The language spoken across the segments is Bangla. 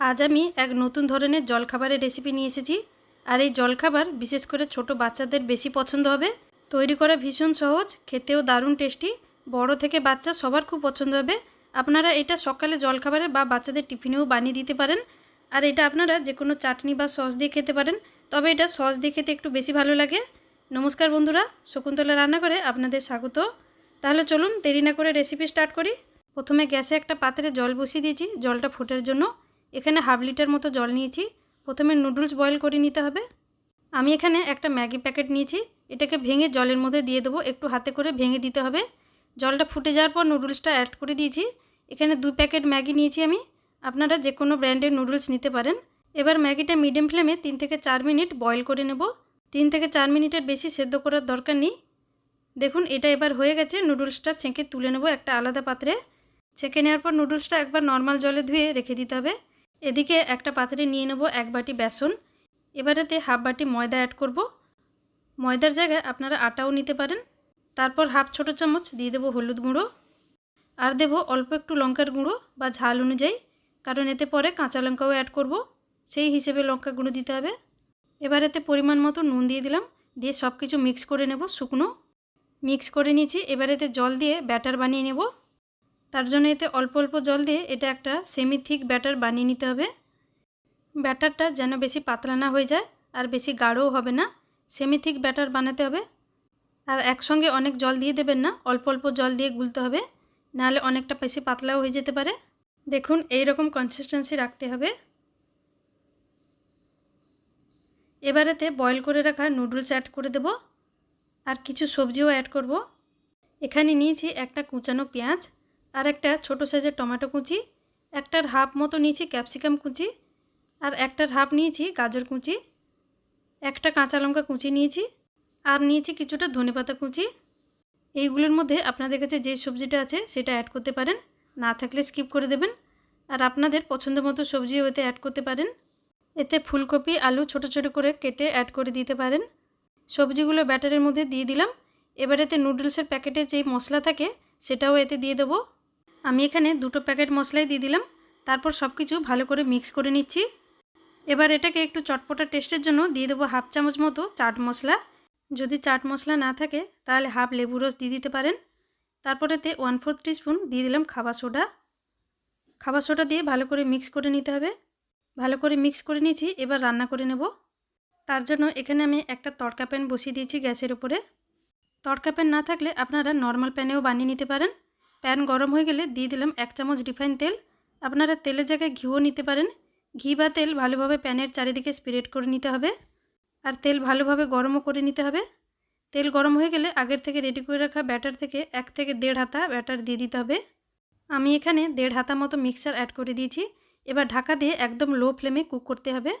আজ আমি এক নতুন ধরনের জলখাবারের রেসিপি নিয়ে এসেছি। আর এই জলখাবার বিশেষ করে ছোট বাচ্চাদের বেশি পছন্দ হবে। তৈরি করা ভীষণ সহজ, খেতেও দারুণ টেস্টি বড় থেকে বাচ্চা সবার খুব পছন্দ হবে। আপনারা এটা সকালে জলখাবারে বা বাচ্চাদের টিফিনেও বানিয়ে দিতে পারেন। আর এটা আপনারা যে কোনো চাটনি বা সস দিয়ে খেতে পারেন। তবে এটা সস দিয়ে খেতে একটু বেশি ভালো লাগে। নমস্কার বন্ধুরা, শকুন্তলা রান্না করে আপনাদের স্বাগত। তাহলে চলুন দেরি না করে রেসিপি স্টার্ট করি। প্রথমে গ্যাসে একটা পাত্রে জল বসিয়ে দিয়েছি। জলটা ফোটার জন্য। এখানে হাফ লিটার মতো জল নিয়েছি। প্রথমে নুডলস বয়েল করে নিতে হবে। আমি এখানে একটা ম্যাগি প্যাকেট নিয়েছি। এটাকে ভেঙে জলের মধ্যে দিয়ে দেবো। একটু হাতে করে ভেঙে দিতে হবে। জলটা ফুটে যাওয়ার পর নুডলসটা অ্যাড করে দিয়েছি। এখানে দুই প্যাকেট ম্যাগি নিয়েছি আমি। আপনারা যে কোনো ব্র্যান্ডের নুডলস নিতে পারেন। এবার ম্যাগিটা মিডিয়াম ফ্লেমে তিন থেকে চার মিনিট বয়েল করে নেব। তিন থেকে চার মিনিটের বেশি সেদ্ধ করার দরকার নেই। দেখুন, এটা এবার হয়ে গেছে। নুডলসটা ছেঁকে তুলে নেব একটা আলাদা পাত্রে। ছেঁকে নেওয়ার পর নুডলসটা একবার নর্মাল জলে ধুয়ে রেখে দিতে হবে। এদিকে একটা পাত্রে নিয়ে নেব এক বাটি বেসন। এবারেতে হাফ বাটি ময়দা অ্যাড করব। ময়দার জায়গায় আপনারা আটাও নিতে পারেন। তারপর হাফ ছোটো চামচ দিয়ে দেবো হলুদ গুঁড়ো। আর দেবো অল্প একটু লঙ্কার গুঁড়ো বা ঝাল অনুযায়ী, কারণ এতে পরে কাঁচা লঙ্কাও অ্যাড করব। সেই হিসেবে লঙ্কা গুঁড়ো দিতে হবে। এবার এতে পরিমাণ মতো নুন দিয়ে দিলাম। দিয়ে সব কিছু মিক্স করে নেব শুকনো। মিক্স করে নিয়েছি। এবার এতে জল দিয়ে ব্যাটার বানিয়ে নেব। তার জন্য এতে অল্প অল্প জল দিয়ে এটা একটা সেমি থিক ব্যাটার বানিয়ে নিতে হবে। ব্যাটারটা যেন বেশি পাতলা না হয়ে যায় আর বেশি গাঢ়ও হবে না। সেমি থিক ব্যাটার বানাতে হবে। আর একসঙ্গে অনেক জল দিয়ে দেবেন না, অল্প অল্প জল দিয়ে গুলতে হবে। নাহলে অনেকটা বেশি পাতলাও হয়ে যেতে পারে। দেখুন এই রকম কনসিস্টেন্সি রাখতে হবে। এবারেতে বয়েল করে রাখা নুডলস অ্যাড করে দেব। আর কিছু সবজিও অ্যাড করব। এখানে নিয়েছি একটা কুচানো পেঁয়াজ। আর একটা ছোটো সাইজের টমেটো কুচি, একটার হাফ মতো নিয়েছি ক্যাপসিকাম কুচি আর একটার হাফ নিয়েছি গাজর কুচি, একটা কাঁচা লঙ্কা কুচি নিয়েছি আর নিয়েছি কিছুটা ধনেপাতা কুচি। এইগুলোর মধ্যে আপনাদের কাছে যে সবজিটা আছে সেটা অ্যাড করতে পারেন, না থাকলে স্কিপ করে দেবেন আর আপনাদের পছন্দ মতো সবজি ওতে অ্যাড করতে পারেন। এতে ফুলকপি, আলু ছোট ছোট করে কেটে অ্যাড করে দিতে পারেন। সবজিগুলো ব্যাটারের মধ্যে দিয়ে দিলাম। এবার এতে নুডলসের প্যাকেটে যেই মশলা থাকে সেটাও এতে দিয়ে দেবো। আমি এখানে দুটো প্যাকেট মশলাই দিয়ে দিলাম। তারপর সব কিছু ভালো করে মিক্স করে নিচ্ছি। এবার এটাকে একটু চটপটা টেস্টের জন্য দিয়ে দেবো হাফ চামচ মতো চাট মশলা। যদি চাট মশলা না থাকে, তাহলে হাফ লেবু রস দিয়ে দিতে পারেন। তারপর এতে ওয়ান ফোর্থ টিস্পুন দিয়ে দিলাম খাবার সোডা। খাবার সোডা দিয়ে ভালো করে মিক্স করে নিতে হবে। ভালো করে মিক্স করে নিয়েছি, এবার রান্না করে নেব। তার জন্য এখানে আমি একটা তড়কা প্যান বসিয়ে দিয়েছি গ্যাসের উপরে। তড়কা প্যান না থাকলে আপনারা নর্মাল প্যানেও বানিয়ে নিতে পারেন। প্যান গরম হয়ে গেলে দিয়ে দিলাম এক চামচ রিফাইন তেল। আপনারা তেলের জায়গায় ঘিও নিতে পারেন। ঘি বা তেল ভালোভাবে প্যানের চারিদিকে স্প্রেড করে নিতে হবে আর তেল ভালোভাবে গরমও করে নিতে হবে। তেল গরম হয়ে গেলে আগের থেকে রেডি করে রাখা ব্যাটার থেকে এক থেকে দেড় হাতা ব্যাটার দিয়ে দিতে হবে। আমি এখানে দেড় হাতা মতো মিক্সার অ্যাড করে দিয়েছি। এবার ঢাকা দিয়ে একদম লো ফ্লেমে কুক করতে হবে।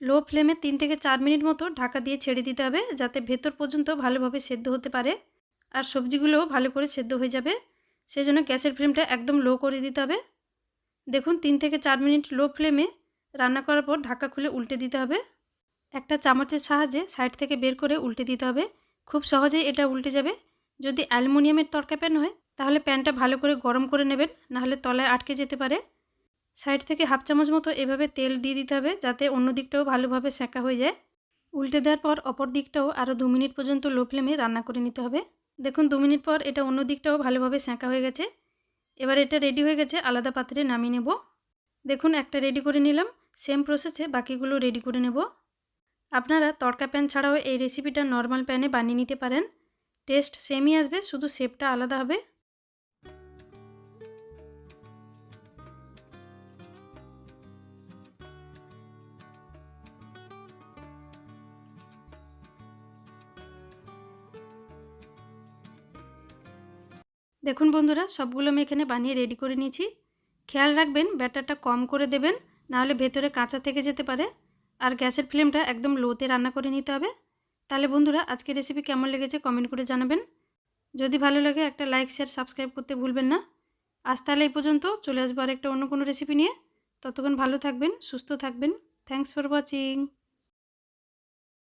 লো ফ্লেমে তিন থেকে চার মিনিট মতো ঢাকা দিয়ে ছেড়ে দিতে হবে যাতে ভেতর পর্যন্ত ভালোভাবে সেদ্ধ হতে পারে। আর সবজিগুলোও ভালো করে সেদ্ধ হয়ে যাবে। সেই জন্য গ্যাসের ফ্লেমটা একদম লো করে দিতে হবে। দেখুন, তিন থেকে চার মিনিট লো ফ্লেমে রান্না করার পর ঢাকা খুলে উল্টে দিতে হবে। একটা চামচের সাহায্যে সাইড থেকে বের করে উল্টে দিতে হবে। খুব সহজেই এটা উল্টে যাবে। যদি অ্যালুমিনিয়ামের তরকা প্যান হয়, তাহলে প্যানটা ভালো করে গরম করে নেবেন, নাহলে তলায় আটকে যেতে পারে। সাইড থেকে হাফ চামচ মতো এভাবে তেল দিয়ে দিতে হবে, যাতে অন্য দিকটাও ভালোভাবে সেঁকা হয়ে যায়। উল্টে দেওয়ার পর অপর দিকটাও আরও দু মিনিট পর্যন্ত লো ফ্লেমে রান্না করে নিতে হবে। দেখুন, দু মিনিট পর এটা অন্য দিকটাও ভালোভাবে সেঁকা হয়ে গেছে। এবার এটা রেডি হয়ে গেছে, আলাদা পাত্রে নামিয়ে নেব। দেখুন, একটা রেডি করে নিলাম সেম প্রসেসে বাকিগুলো রেডি করে নেব। আপনারা তড়কা প্যান ছাড়াও এই রেসিপিটা নর্মাল প্যানে বানিয়ে নিতে পারেন। টেস্ট সেমই আসবে, শুধু শেপটা আলাদা হবে। দেখুন বন্ধুরা, সবগুলো আমি এখানে বানিয়ে রেডি করে নিয়েছি। খেয়াল রাখবেন, ব্যাটারটা কম করে দেবেন, নাহলে ভেতরে কাঁচা থেকে যেতে পারে। আর গ্যাসের ফ্লেমটা একদম লোতে রান্না করে নিতে হবে। তাহলে বন্ধুরা, আজকের রেসিপি কেমন লেগেছে কমেন্ট করে জানাবেন। যদি ভালো লাগে, একটা লাইক শেয়ার সাবস্ক্রাইব করতে ভুলবেন না। আজ তাহলে এই পর্যন্ত, চলে আসব আর একটা অন্য কোনো রেসিপি নিয়ে। ততক্ষণ ভালো থাকবেন, সুস্থ থাকবেন। Thanks for watching